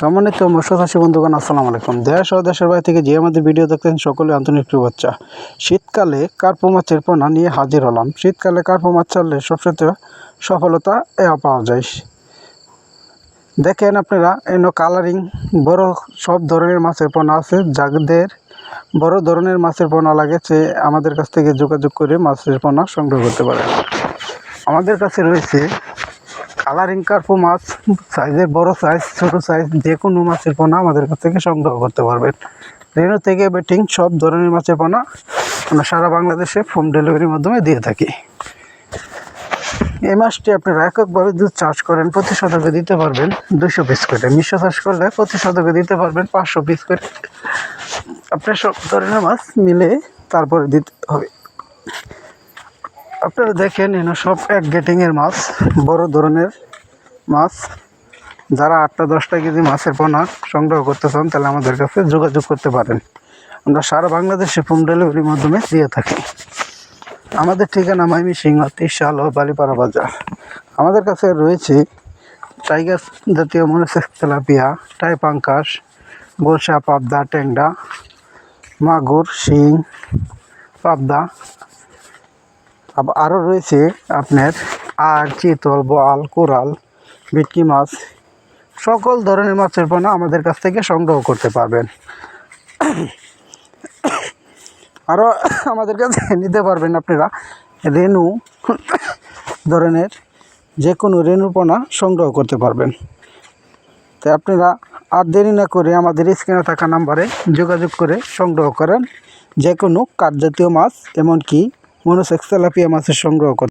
সম্মানিত মৎস্যচাষী বন্ধুগণ, আসসালামু আলাইকুম। দেশ ও দেশের বাইরে থেকে যে আমাদের ভিডিও দেখতেন সকলে আন্তরিক শুভেচ্ছা শীতকালে কার্পো মাছের পোনা নিয়ে হাজির হলাম। শীতকালে কার্পো মাছ ছাড়লে সবচেয়ে সফলতা এ পাওয়া যায়। দেখেন আপনারা, এনো কালারিং বড় সব ধরনের মাছের পোনা আছে। যাদের বড় ধরনের মাছের পোনা লাগে, সে আমাদের কাছ থেকে যোগাযোগ করে মাছের পোনা সংগ্রহ করতে পারে। আমাদের কাছে রয়েছে কালারিং কার্পো মাছ সাইজের বড় সাইজ ছোট সাইজ যে কোনো মাছের পোনা আমাদের কাছ থেকে সংগ্রহ করতে পারবেন। রেনু থেকে বেটিং সব ধরনের মাছের পোনা আমরা সারা বাংলাদেশে হোম ডেলিভারির মাধ্যমে দিয়ে থাকি। এই মাছটি আপনারা এককভাবে দুধ চাষ করেন, প্রতি শতকে দিতে পারবেন দুশো পিস করে। মিশ্র চাষ করলে প্রতি শতকে দিতে পারবেন পাঁচশো পিস করে। আপনার সব ধরনের মাছ মিলে তারপরে দিতে হবে। আপনারা দেখেন, এনে সব এক গেটিংয়ের মাছ, বড় ধরনের মাছ। যারা আটটা, দশটা কেজি মাছের পোনা সংগ্রহ করতে চান, তাহলে আমাদের কাছে যোগাযোগ করতে পারেন। আমরা সারা বাংলাদেশে হোম ডেলিভারির মাধ্যমে দিয়ে থাকি। আমাদের ঠিকানা মাইমি সিংহ তিরশাল ও বালিপাড়া বাজার। আমাদের কাছে রয়েছে টাইগার জাতীয় মনোসেক্স তেলাপিয়া, টাই বলসা পাবদা, ট্যাংরা, মাগুর, শিং, পাবদা আরও রয়েছে আপনার আর চিতল, বোয়াল, কোরাল, ভেটকি মাছ, সকল ধরনের মাছের পোনা আমাদের কাছ থেকে সংগ্রহ করতে পারবেন। আরও আমাদের কাছে নিতে পারবেন আপনারা রেনু ধরনের যে কোনো রেনু পোনা সংগ্রহ করতে পারবেন। তাই আপনারা আর দেরি না করে আমাদের স্ক্রিনে থাকা নাম্বারে যোগাযোগ করে সংগ্রহ করেন। যে কোনো কাঠজাতীয় মাছ, এমনকি মনোসেক্স তেলাপিয়া মাছের সংগ্রহ করতে